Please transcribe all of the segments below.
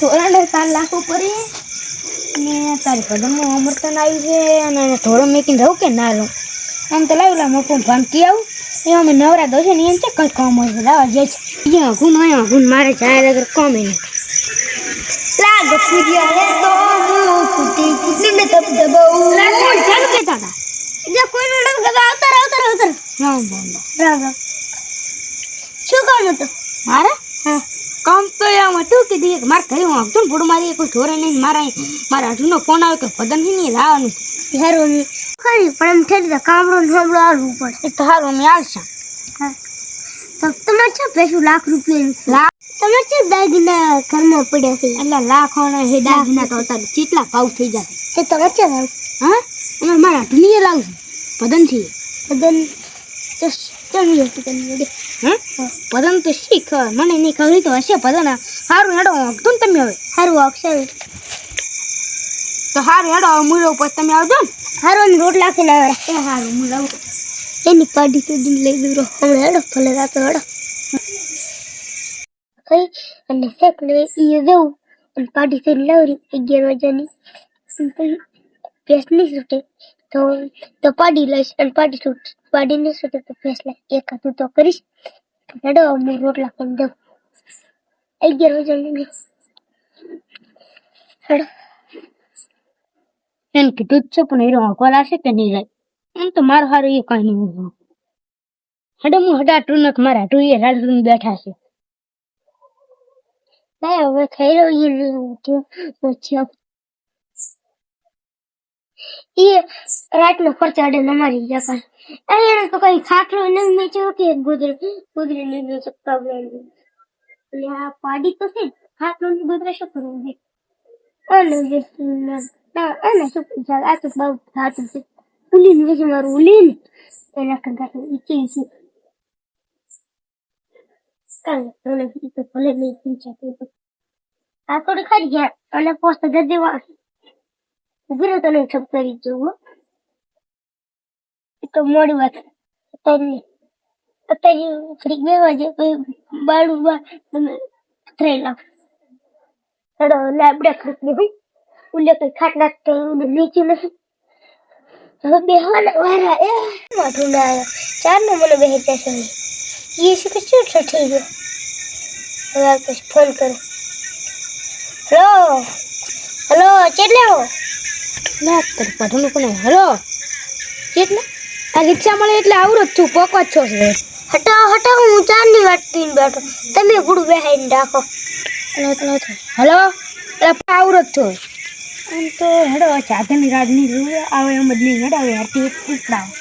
ધોરણ તાર લાખો ઉપર ને તારી પદમમાં અમૃતન આવ્યું છે અને ધોળો મેકીને રહું કે ના રહું? આમ તો લાવ્યું લા મોટું ભાંકી આવું. એ અમે નવરા દો છે ને એમ છે કંઈ કામ હોય લાવા જાય છે. અહીંયા ગુણ અહીંયા ગુણ મારે જાય અગર કામ નહીં. લાગ ફૂર્યા હે તો હું ફૂટી ફૂટી ને તપ દબાવું કહેતા હતા? જે કોઈ નો ગબા આવતા આવતા આવતા રામ રામ રામ રામ. શું કામ હતું? મારે? હા. કામ તો એમ હતું કે દીક મારે ઘરે હું ને ભૂડ મારી કોઈ ઢોરે નહીં મારા મારા અઢુનો ફોન આવ્યો કે પદમ નહીં લાવવાનું. હારું ખરી પણ એમ થઈ તો કામડો ને આવવું પડે તો હારું અમે આવશે. તો તમારે છે પૈસું લાખ રૂપિયા લાખ? તમે છે દાગીના ઘરમાં પડ્યા છે? એટલે લાખો હે દાગીના તો અત્યારે કેટલા ભાવ થઈ જાય. એ તમે છે હા? અમે મારા અઢુની લાવું પદમથી પદમ તો શીખ મને નહીં ખબર તો હશે પદન સારું હેડો વાગતું ને તમે હવે. સારું વાગશે તો સારું હેડો મૂળો ઉપર તમે આવજો. ને સારું રોટલા ખીને આવે એ સારું મૂળો એની પાડી સુધી લઈ દઉં હમણાં હેડો ભલે રાતો હેડો કઈ અને શેક ને એ જવું અને પાડી સુધી લાવરી અગિયાર વાગ્યાની પછી ભેંસ નહીં છૂટે તો તો પાડી લઈશ અને પાડી છૂટ પાડી નહીં છૂટે તો ભેંસ લઈ એક હાથું તો કરીશ હેડો હું રોટલા ખાઈને દઉં અગિયાર વાગ્યાની હેડો એને કીધું જ છે પણ એ રોકવા લાગશે કે નહીં જાય એમ તો મારું હારું એ કઈ નહીં હડે હું હડાટું નથી મારા હાટું એ રાડું બેઠા છે ના હવે ખાઈ રહ્યો એ પછી એ રાતનો ખર્ચાડે અમારી જગા અહીંયા તો કઈ ખાટલો નહીં મેચ્યો કે ગુદરે ગુદરે નહીં મેચ્યો પ્રોબ્લેમ એટલે આ પાડી તો છે જ. ખાટલો ને ગુદરે શું કરવું છે અને જે ના અને શું પૂછા આ તો બહુ થાતું છે ઉલીને વેચે મારું ઉલીને એના કરતા તો ઈચે ઈચે કાંઈ મને ઈ તો ભલે નહીં પૂછા તો આ થોડી ખરી ગયા અને પોસ્ટ ગદેવા ઉભી રહો તને છપ કરી જવું એ તો મોડી વાત અત્યારે અત્યારે ફ્રી બે વાગે કોઈ બાળું બા તમે ત્રણ લાખ હેડો લાબડા ખર્ચની હોય ઉલ્લે કઈ ખાટ નાખતો ઉલ્લે નીચે નથી હવે બેહવાના વારા એ માથું ના આવ્યો ચાર નો મને બેહી જશે એ શું કે શું થઈ ગયો હવે આ પછી ફોન કરો હેલો હેલો ચેટલે આવો ના તારે પાઠનું કોને હલો? એટલે આ રિક્ષા મળે એટલે આવરો જ છું પોકો છો છે હટાવો હટાવો હું વાત થઈને બેઠો. તમે ગુડું બેહાઈને રાખો. હલો આવરો જ છો આમ તો હેડો ચાદરની રાજની જોઈએ આવે એમ જ નહીં હેડાવે આરતી ઉપડાવો.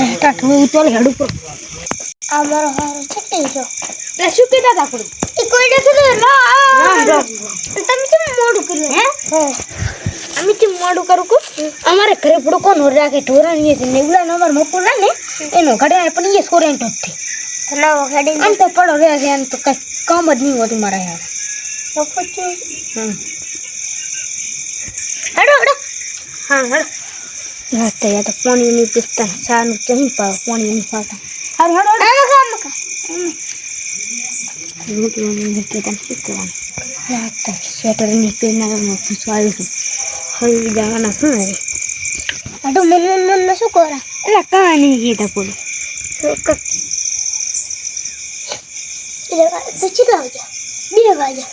હેટા થોડું ચાલ હેડ ઉપર. આ મારો હારો ગયો એટલે શું કીધા તા આપણે એ કોઈ નથી તમે કેમ મોડું કર્યું હે અમે કેમ મોડું કરું કુ અમારે ઘરે પડો કોણ રાખે ઢોરણ એ ને ઉલા નો અમાર મકુ ને એનો ઘડે પણ એ સોરેન્ટો જ થી નવો ઘડે આમ તો પડો રે છે આમ તો કઈ કામ જ નહીં હોતું મારા યાર તો પછી હમ હેડો હેડો હા હેડો ના તો યાર તો પાણી નહીં પીસતા સાનું ચહી પાવ પાણી નહીં પાતા હારું હેડો હેડો મકા મકા રોટલું મૂકી તને શું કરવાનું રાત સ્વેટરની પહેરનારમાં પૂછવા આવ્યું છું હવે જવાના શું હવે આટલું મન મન મનમાં શું કરા એટલે કાંઈ નહીં કીધા બોલો તો કેટલા વાગ્યા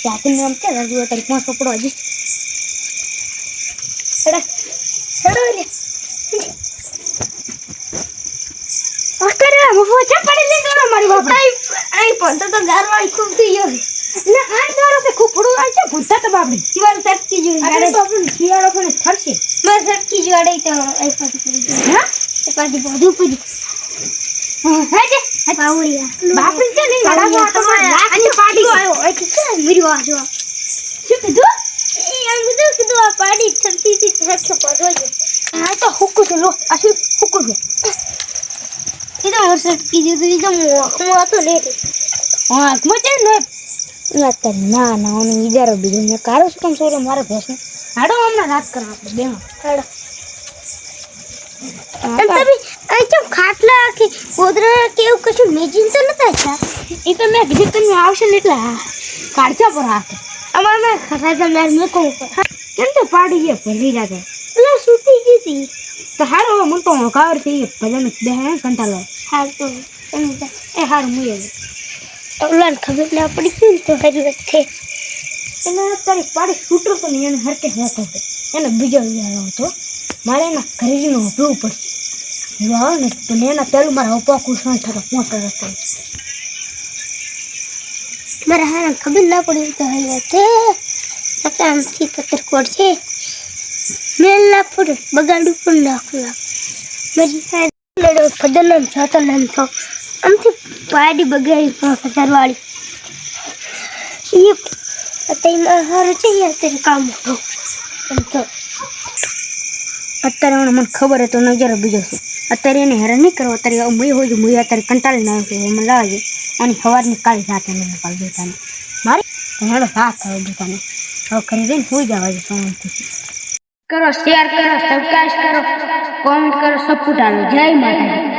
ત્યાંથી મેં આમ ક્યાં રજૂ હતા પાંચ કપડો હજી હેડે હેડો રે. અકરે મફો ચા પડી લે તો મારી બાપા. આઈ પણ તો તો ગારવાળી ખૂબ થઈ ગયો ને આ મારો કે ખૂપડું આ છે ભૂતા તો બાપડી. મારું સરકી જો અરે તો આપણે શિયાળો પણ થરશે મારું સરકી જો અડે તો આઈ પાછી હા? પાછી બધું પૂરી હે તો હું હા ને ના ના ઓનું વિચારો બીજું મેં કારો શું કેમ સોરે મારે ભેંસને હાડો હમણાં રાત કરવા આપણે બેમાં હાડો હા, તમે અહીં કેમ કે ગોદરા કે એવું કશું મેજિન તો નતા હતા એ તો મેં કીધું તમે આવશે ને એટલે હા, કાઢજા પર હાથ. અમારે મેં ખાટા મારે મૂકો ઉપર કેમ તો પાડી ગયા ભરી રાતે? એટલે સૂતી ગઈ હતી. તો હારો મને તો કાવર થઈ ભજન બે હે હાર તો. એ હારું મુએ ઓલાને ખબર ના પડી ગયું ને તો હારી વાત એને અત્યારે પાડી છૂટો તો ને એને હરકે હોતો હતો એને બીજો વિચાર હતો. મારે એના ખરીદીનું હોપવું પડશે. જો આવે ને તો એના પેલું મારા ઉપા કુસણ થતો પોતો રસ્તો મારે હારા ખબર ના પડી તો હારી વાત છે આપણે આમથી પત્તર કોડ છે મેલ ના પડે બગાડું પણ નાખું નાખ મારી હાર લડો ફદરનો જોતો નામ તો આમથી પાડી બગાડી પાંચ હજાર વાળી એ અત્યારે હારું છે યાર અત્યારે કામ હતો એમ તો અત્યારે મને મને ખબર હતો નજર બીજો છે અત્યારે એને હેરાન નહીં કરો અત્યારે મુઈ હોય મુઈ અત્યારે કંટાળી ના આવ્યો એમ લાગે. અને સવારની કાળી રાતે મને કાલ બેતાને મારે હેડો રાત થયો બેતાને હવે કરી દઈને સુઈ જવા છે શાંતિથી કરો, શેર કરો સબસ્ક્રાઈબ કરો કોમેન્ટ કરો સપોર્ટ આલો. જય માતાજી.